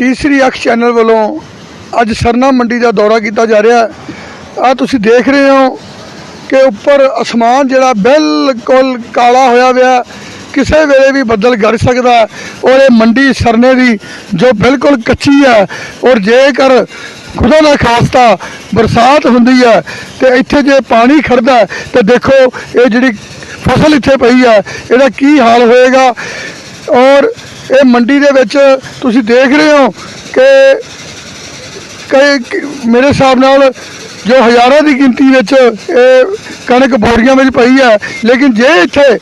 ਤੀਸਰੀ ਅੱਖ ਚੈਨਲ ਵੱਲੋਂ ਅੱਜ ਸਰਨਾ ਮੰਡੀ ਦਾ ਦੌਰਾ ਕੀਤਾ ਜਾ ਰਿਹਾ। ਆ ਤੁਸੀਂ ਦੇਖ ਰਹੇ ਹੋ ਕਿ ਉੱਪਰ ਅਸਮਾਨ ਜਿਹੜਾ ਬਿਲਕੁਲ ਕਾਲਾ ਹੋਇਆ ਹੋਇਆ ਕਿਸੇ ਵੇਲੇ ਵੀ ਬੱਦਲ ਗੜ ਸਕਦਾ। ਔਰ ਇਹ ਮੰਡੀ ਸਰਨੇ ਦੀ ਜੋ ਬਿਲਕੁਲ ਕੱਚੀ ਹੈ, ਔਰ ਜੇਕਰ ਖੁਦਾ ਦਾ ਖਾਸਤਾ ਬਰਸਾਤ ਹੁੰਦੀ ਹੈ, ਤੇ ਇੱਥੇ ਜੇ ਪਾਣੀ ਖੜਦਾ ਹੈ, ਤੇ ਦੇਖੋ ਇਹ ਜਿਹੜੀ ਫਸਲ ਇੱਥੇ ਪਈ ਹੈ, ਇਹਦਾ ਕੀ ਹਾਲ ਹੋਏਗਾ? ਔਰ ਇਹ ਮੰਡੀ ਦੇ ਵਿੱਚ ਤੁਸੀਂ ਦੇਖ ਰਹੇ ਹੋ ਕਿ ਕਈ ਮੇਰੇ ਹਿਸਾਬ ਨਾਲ ਜੋ ਹਜ਼ਾਰਾਂ ਦੀ ਗਿਣਤੀ ਵਿੱਚ ਇਹ ਕਣਕ ਬੋਰੀਆਂ ਵਿੱਚ ਪਈ ਹੈ, ਲੇਕਿਨ ਜੇ ਇੱਥੇ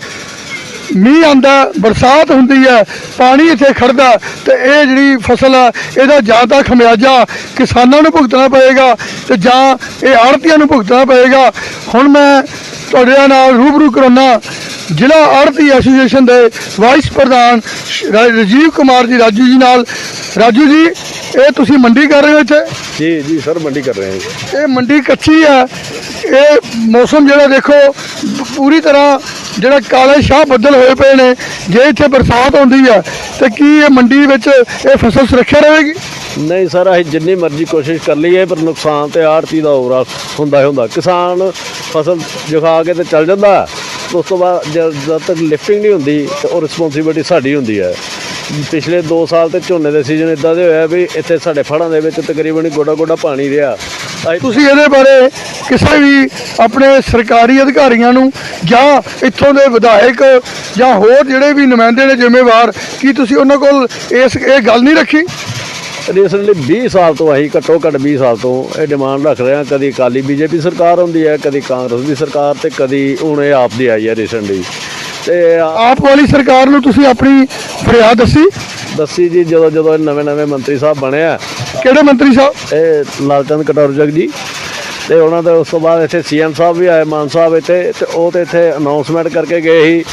ਮੀਂਹ ਆਂਦਾ ਬਰਸਾਤ ਹੁੰਦੀ ਹੈ, ਪਾਣੀ ਇੱਥੇ ਖੜਦਾ ਤੇ ਇਹ ਜਿਹੜੀ ਫਸਲ ਹੈ ਇਹਦਾ ਜ਼ਿਆਦਾ ਖਮਿਆਜਾ ਕਿਸਾਨਾਂ ਨੂੰ ਭੁਗਤਣਾ ਪਏਗਾ ਤੇ ਜਾਂ ਇਹ ਆੜਤੀਆਂ ਨੂੰ ਭੁਗਤਣਾ ਪਏਗਾ। ਹੁਣ ਮੈਂ ਤੁਹਾਡੇ ਨਾਲ ਰੂਬਰੂ ਕਰਾਉਣਾ ਜ਼ਿਲ੍ਹਾ ਆੜਤੀ ਐਸੋਸੀਏਸ਼ਨ ਦੇ ਵਾਈਸ ਪ੍ਰਧਾਨ ਰਾਜੀਵ ਕੁਮਾਰ ਜੀ ਰਾਜੂ ਜੀ ਨਾਲ। ਰਾਜੂ ਜੀ ਇਹ ਤੁਸੀਂ ਮੰਡੀ ਕਰ ਰਹੇ ਹੋ ਇੱਥੇ? ਜੀ ਜੀ ਸਰ ਮੰਡੀ ਕਰ ਰਹੇ ਹਾਂ ਇਹ ਮੰਡੀ ਕੱਚੀ ਹੈ। ਇਹ ਮੌਸਮ ਜਿਹੜਾ ਦੇਖੋ ਪੂਰੀ ਤਰ੍ਹਾਂ ਜਿਹੜਾ ਕਾਲੇ ਸ਼ਾਹ ਬੱਦਲ ਹੋਏ ਪਏ ਨੇ ਜੇ ਇੱਥੇ ਬਰਸਾਤ ਹੁੰਦੀ ਹੈ ਤੇ ਕੀ ਇਹ ਮੰਡੀ ਵਿੱਚ ਇਹ ਫਸਲ ਸੁਰੱਖਿਆ ਰਹੇਗੀ? ਨਹੀਂ ਸਰ ਅਸੀਂ ਜਿੰਨੀ ਮਰਜ਼ੀ ਕੋਸ਼ਿਸ਼ ਕਰ ਲਈਏ ਪਰ ਨੁਕਸਾਨ ਤੇ ਆੜਤੀ ਦਾ ਹੋਰਾ ਹੁੰਦਾ ਹੀ ਹੁੰਦਾ। ਕਿਸਾਨ ਫਸਲ ਜਖਾ ਕੇ ਤੇ ਚੱਲ ਜਾਂਦਾ। ਉਸ ਤੋਂ ਬਾਅਦ ਜਦ ਜਦ ਤੱਕ ਲਿਫਟਿੰਗ ਨਹੀਂ ਹੁੰਦੀ ਤੇ ਉਹ ਰਿਸਪੌਂਸਿਬਿਲਟੀ ਸਾਡੀ ਹੁੰਦੀ ਹੈ। ਪਿਛਲੇ 2 ਸਾਲ ਤੇ ਝੋਨੇ ਦੇ ਸੀਜ਼ਨ ਇਦਾਂ ਦੇ ਹੋਇਆ ਵੀ ਇੱਥੇ ਸਾਡੇ ਫੜਾਂ ਦੇ ਵਿੱਚ ਤਕਰੀਬਨ ਗੋਡਾ ਗੋਡਾ ਪਾਣੀ ਰਿਹਾ। ਤੁਸੀਂ ਇਹਦੇ ਬਾਰੇ ਕਿਸੇ ਵੀ ਆਪਣੇ ਸਰਕਾਰੀ ਅਧਿਕਾਰੀਆਂ ਨੂੰ ਜਾਂ ਇੱਥੋਂ ਦੇ ਵਿਧਾਇਕ ਜਾਂ ਹੋਰ ਜਿਹੜੇ ਵੀ ਨੁਮਾਇੰਦੇ ਨੇ ਜ਼ਿੰਮੇਵਾਰ, ਕੀ ਤੁਸੀਂ ਉਹਨਾਂ ਕੋਲ ਇਸ ਇਹ ਗੱਲ ਨਹੀਂ ਰੱਖੀ? ਰੀਸੈਂਟਲੀ 20 ਸਾਲ ਤੋਂ ਅਸੀਂ ਘੱਟੋ ਘੱਟ 20 ਸਾਲ ਤੋਂ ਇਹ ਡਿਮਾਂਡ ਰੱਖ ਰਹੇ ਹਾਂ। ਕਦੀ ਅਕਾਲੀ ਬੀਜੇਪੀ ਸਰਕਾਰ ਹੁੰਦੀ ਹੈ ਕਦੀ ਕਾਂਗਰਸ ਦੀ ਸਰਕਾਰ ਤੇ ਕਦੀ ਹੁਣ ਇਹ ਆਪ ਦੀ ਆਈ ਹੈ ਰੀਸੈਂਟਲੀ ਤੇ ਆ- ਆਪ ਵਾਲੀ ਸਰਕਾਰ ਨੂੰ ਤੁਸੀਂ ਆਪਣੀ ਫਰਿਆਦ ਦੱਸੀ? ਦੱਸੀ ਜੀ ਜਦੋਂ ਜਦੋਂ ਇਹ ਨਵੇਂ ਨਵੇਂ ਮੰਤਰੀ ਸਾਹਿਬ ਬਣੇ ਆ। ਕਿਹੜੇ ਮੰਤਰੀ ਸਾਹਿਬ? ਇਹ ਲਾਲਚੰਦ ਕਟੋਰਜਗ ਜੀ। ਤੇ ਉਹਨਾਂ ਦੇ ਉਸ ਤੋਂ ਬਾਅਦ ਇੱਥੇ ਸੀਐਮ ਸਾਹਿਬ ਵੀ ਆਏ ਮਾਨ ਸਾਹਿਬ ਇੱਥੇ ਤੇ ਉਹ ਤੇ ਇੱਥੇ ਅਨਾਉਂਸਮੈਂਟ ਕਰਕੇ ਗਏ ਸੀ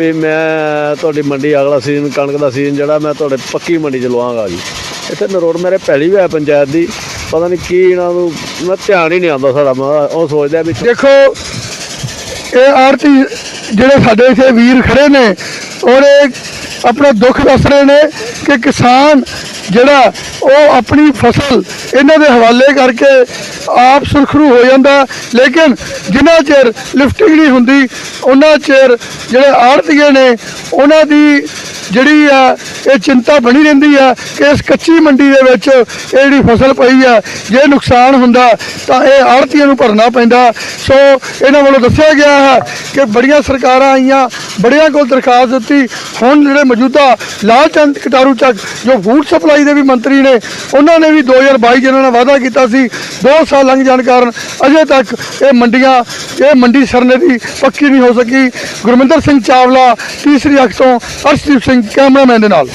ਵੀ ਮੈਂ ਤੁਹਾਡੀ ਮੰਡੀ ਅਗਲਾ ਸੀਜ਼ਨ ਕਣਕ ਦਾ ਸੀਜ਼ਨ ਜਿਹੜਾ ਮੈਂ ਤੁਹਾਡੇ ਪੱਕੀ ਮੰਡੀ ਚ ਲਵਾਂਗਾ ਜੀ। ਇੱਥੇ ਨਰੋੜ ਮੇਰੇ ਪਹਿਲੀ ਵੀ ਹੈ ਪੰਚਾਇਤ ਦੀ, ਪਤਾ ਨਹੀਂ ਕੀ ਇਹਨਾਂ ਨੂੰ, ਮੈਂ ਧਿਆਨ ਹੀ ਨਹੀਂ ਆਉਂਦਾ ਸਾਡਾ, ਮੈਂ ਉਹ ਸੋਚਦਾ ਵੀ ਦੇਖੋ, ਇਹ ਆਰਤੀ ਜਿਹੜੇ ਸਾਡੇ ਇੱਥੇ ਵੀਰ ਖੜੇ ਨੇ, ਔਰ ਇਹ ਆਪਣਾ ਦੁੱਖ ਦੱਸ ਰਹੇ ਨੇ ਕਿ ਕਿਸਾਨ ਜਿਹੜਾ ਉਹ ਆਪਣੀ ਫਸਲ ਇਹਨਾਂ ਦੇ ਹਵਾਲੇ ਕਰਕੇ ਆਪ ਸੁਰਖਰੂ ਹੋ ਜਾਂਦਾ, ਲੇਕਿਨ ਜਿੰਨਾ ਚਿਰ ਲਿਫਟਿੰਗ ਨਹੀਂ ਹੁੰਦੀ, ਉਹਨਾਂ ਚਿਰ ਜਿਹੜੇ ਆੜਤੀਏ ਨੇ, ਉਹਨਾਂ ਦੀ ਜਿਹੜੀ ਆ ਇਹ ਚਿੰਤਾ ਬਣੀ ਰਹਿੰਦੀ ਆ ਕਿ ਇਸ ਕੱਚੀ ਮੰਡੀ ਦੇ ਵਿੱਚ ਇਹ ਜਿਹੜੀ ਫਸਲ ਪਈ ਆ, ਜੇ ਨੁਕਸਾਨ ਹੁੰਦਾ ਤਾਂ ਇਹ ਆੜਤੀਆਂ ਨੂੰ ਭਰਨਾ ਪੈਂਦਾ। ਸੋ ਇਹਨਾਂ ਵੱਲੋਂ ਦੱਸਿਆ ਗਿਆ ਹੈ ਕਿ ਬੜੀਆਂ ਸਰਕਾਰਾਂ ਆਈਆਂ, ਬੜਿਆਂ ਕੋਲ ਦਰਖਾਸਤ ਦਿੱਤੀ। ਹੁਣ ਜਿਹੜੇ ਮੌਜੂਦਾ ਲਾਲ ਚੰਦ ਕਟਾਰੂ ਚੱਕ, ਜੋ ਫੂਡ ਸਪਲਾਈ ਦੇ ਵੀ ਮੰਤਰੀ ਨੇ, ਉਹਨਾਂ ਨੇ ਵੀ 2022 ਜਿਹਨਾਂ ਨਾਲ ਵਾਅਦਾ ਕੀਤਾ ਸੀ। 2 ਸਾਲ ਲੰਘ ਜਾਣ ਕਾਰਨ ਅਜੇ ਤੱਕ ਇਹ ਮੰਡੀਆਂ, ਇਹ ਮੰਡੀ ਸਰਨੇ ਦੀ ਪੱਕੀ ਨਹੀਂ ਹੋ ਸਕੀ। ਗੁਰਮਿੰਦਰ ਸਿੰਘ ਚਾਵਲਾ, ਤੀਸਰੀ ਅੱਖ ਤੋਂ ਅਰਸ਼ਦੀਪ ਸਿੰਘ, ਕੈਮਰਾਮੈਨ ਦੇ ਨਾਲ।